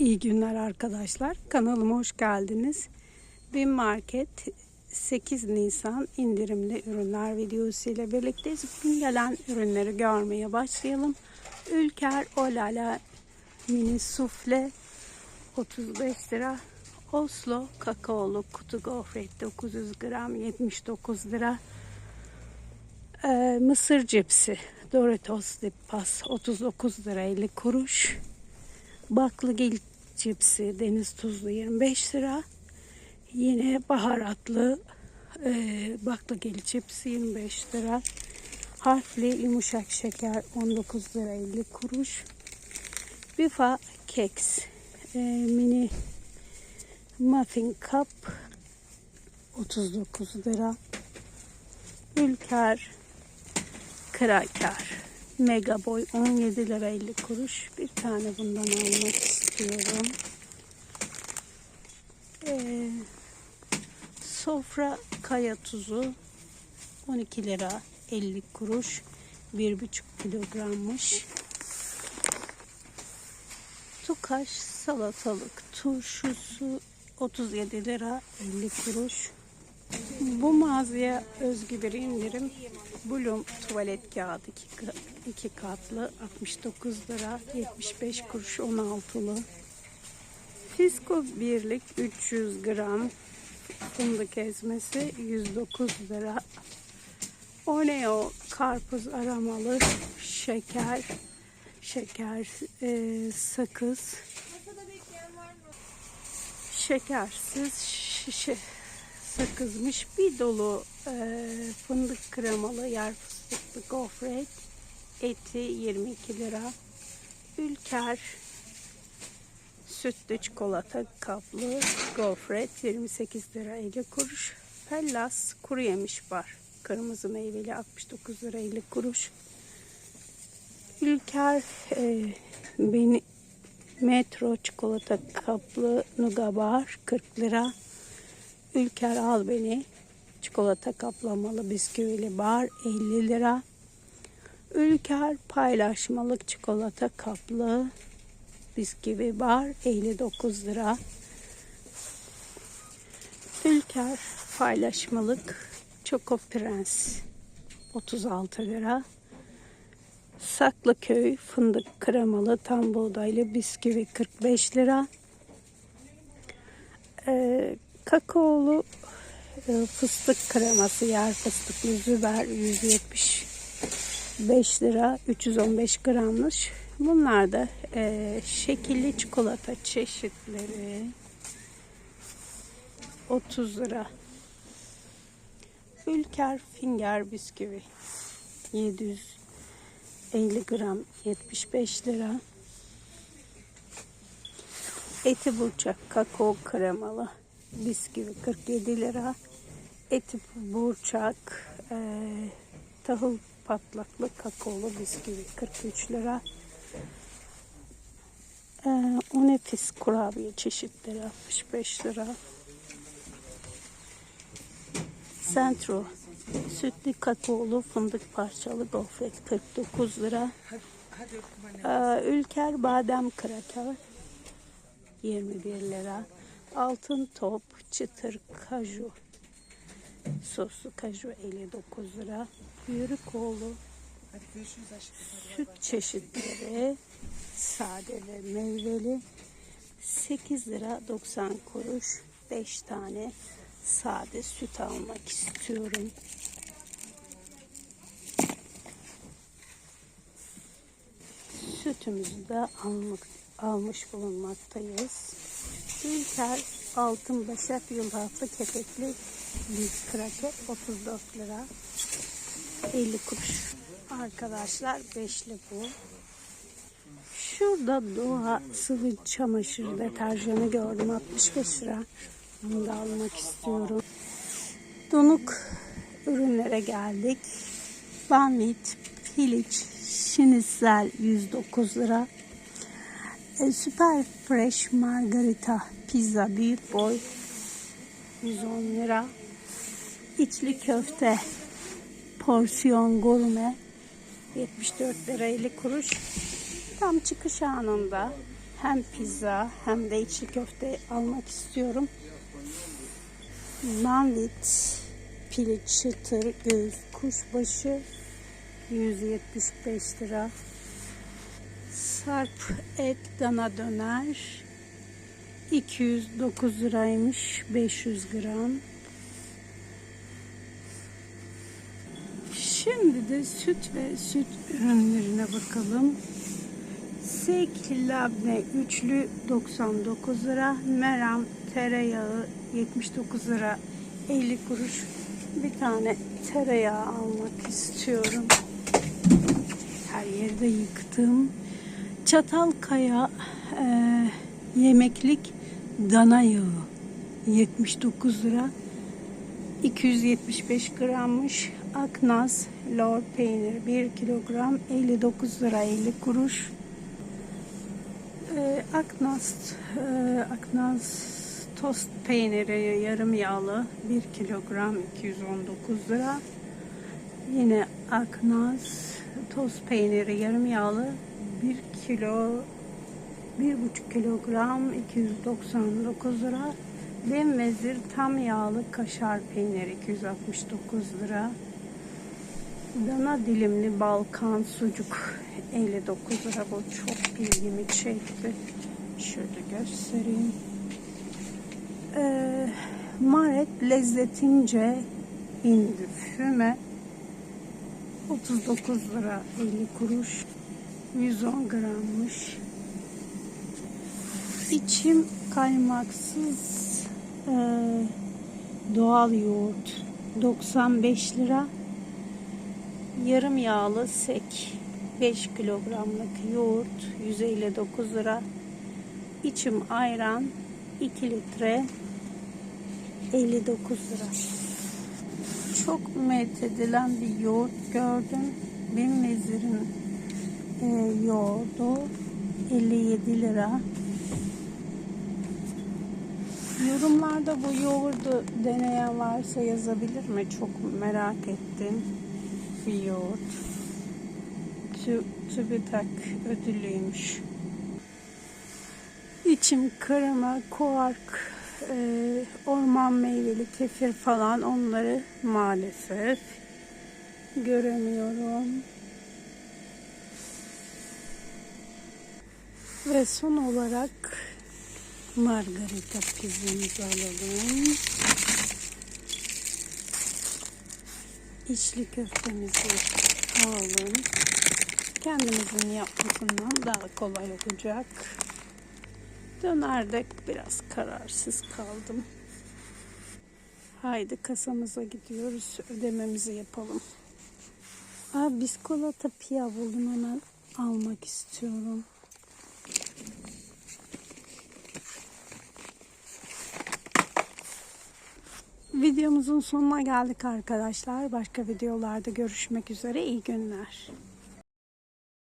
İyi günler arkadaşlar. Kanalıma hoş geldiniz. Bin Market 8 Nisan indirimli ürünler videosu ile birlikteyiz. Bugün gelen ürünleri görmeye başlayalım. Ülker Olala mini sufle 35 lira. Oslo kakaolu kutu gofret 900 gram 79 lira. Ee, mısır cipsi Doritos Dip Pas 39 lira 50 kuruş. Baklagil cipsi deniz tuzlu 25 lira. Yine baharatlı e, baklagil cipsi 25 lira. Harfli yumuşak şeker 19 lira 50 kuruş. Bifa keks e, mini muffin cup 39 lira. Ülker kraker Mega boy 17 lira 50 kuruş. Bir tane bundan almak istiyorum. Ee, sofra kaya tuzu 12 lira 50 kuruş. 1,5 kilogrammış. Tukaş salatalık turşusu 37 lira 50 kuruş. Bu mağazaya özgü bir indirim. Bloom tuvalet kağıdı iki, iki katlı 69 lira 75 kuruş 16'lı. Fisko birlik 300 gram fındık ezmesi 109 lira. Oreo karpuz aramalı şeker şeker e, sakız şekersiz şişe sakızmış bir dolu e, fındık kremalı yer fıstıklı gofret eti 22 lira ülker sütlü çikolata kaplı gofret 28 lira 50 kuruş Hellas kuru yemiş bar kırmızı meyveli 69 lira 50 kuruş. Ülker e, beni metro çikolata kaplı nugabar 40 lira Ülker al beni. Çikolata kaplamalı bisküvili bar 50 lira. Ülker paylaşmalık çikolata kaplı bisküvi bar 59 lira. Ülker paylaşmalık Çoko Prens 36 lira. Saklıköy fındık kremalı tam buğdaylı bisküvi 45 lira. Ee, kakaolu e, fıstık kreması yer fıstıklı züber 175 lira 315 grammış. Bunlar da e, şekilli çikolata çeşitleri 30 lira. Ülker finger bisküvi 750 gram 75 lira. Eti burçak kakao kremalı bisküvi 47 lira. Eti burçak e, tahıl patlaklı kakaolu bisküvi 43 lira. E, o nefis kurabiye çeşitleri 65 lira. Centro sütlü kakaolu fındık parçalı gofret 49 lira. E, Ülker badem kraker 21 lira. Altın top çıtır kaju soslu kaju 59 lira. Yörükoğlu süt çeşitleri sade ve meyveli 8 lira 90 kuruş 5 tane sade süt almak istiyorum. Sütümüzü de almak, almış bulunmaktayız. Ülker altın başak yulaflı kepekli bir kraker 34 lira 50 kuruş. Arkadaşlar beşli bu. Şurada Doğa sıvı çamaşır deterjanı gördüm 65 lira. Bunu da almak istiyorum. Donuk ürünlere geldik. Banvit, piliç, şinitsel 109 lira. E, Super Fresh Margarita Pizza büyük boy 110 lira. İçli köfte porsiyon gurme 74 lira 50 kuruş. Tam çıkış anında hem pizza hem de içli köfte almak istiyorum. Nanlit, piliç, çıtır, göğüs, kuşbaşı 175 lira. Sarp et dana döner 209 liraymış 500 gram. Şimdi de süt ve süt ürünlerine bakalım. Sek labne üçlü 99 lira. Meram tereyağı 79 lira 50 kuruş. Bir tane tereyağı almak istiyorum. Her yerde yıktım. Çatalkaya e, yemeklik dana yağı 79 lira. 275 grammış. Aknaz lor peynir 1 kilogram 59 lira 50 kuruş. Ee, Aknaz e, Aknaz tost peyniri yarım yağlı 1 kilogram 219 lira. Yine Aknaz tost peyniri yarım yağlı 1 kilo 1,5 kilogram 299 lira. Lem vezir tam yağlı kaşar peyniri 269 lira. Dana dilimli Balkan sucuk 59 lira. Bu çok ilgimi çekti. Şöyle göstereyim. Ee, Maret lezzetince indi füme 39 lira 50 kuruş 110 grammış. İçim kaymaksız e, doğal yoğurt 95 lira. Yarım yağlı sek 5 kilogramlık yoğurt 159 lira. İçim ayran 2 litre 59 lira. Çok methedilen bir yoğurt gördüm. Bin Vezir'in e, yoğurdu 57 lira. Yorumlarda bu yoğurdu deneyen varsa yazabilir mi? Çok merak ettim. Bir yoğurt. Tü, TÜBİTAK ödüllüymüş. İçim krema, kuark, e, orman meyveli kefir falan onları maalesef göremiyorum. Ve son olarak margarita pizzamızı alalım. İçli köftemizi alalım. Kendimizin yapmasından daha kolay olacak. Dönerde biraz kararsız kaldım. Haydi kasamıza gidiyoruz. Ödememizi yapalım. Aa, biskolata piyav buldum hemen almak istiyorum. Videomuzun sonuna geldik arkadaşlar. Başka videolarda görüşmek üzere. İyi günler.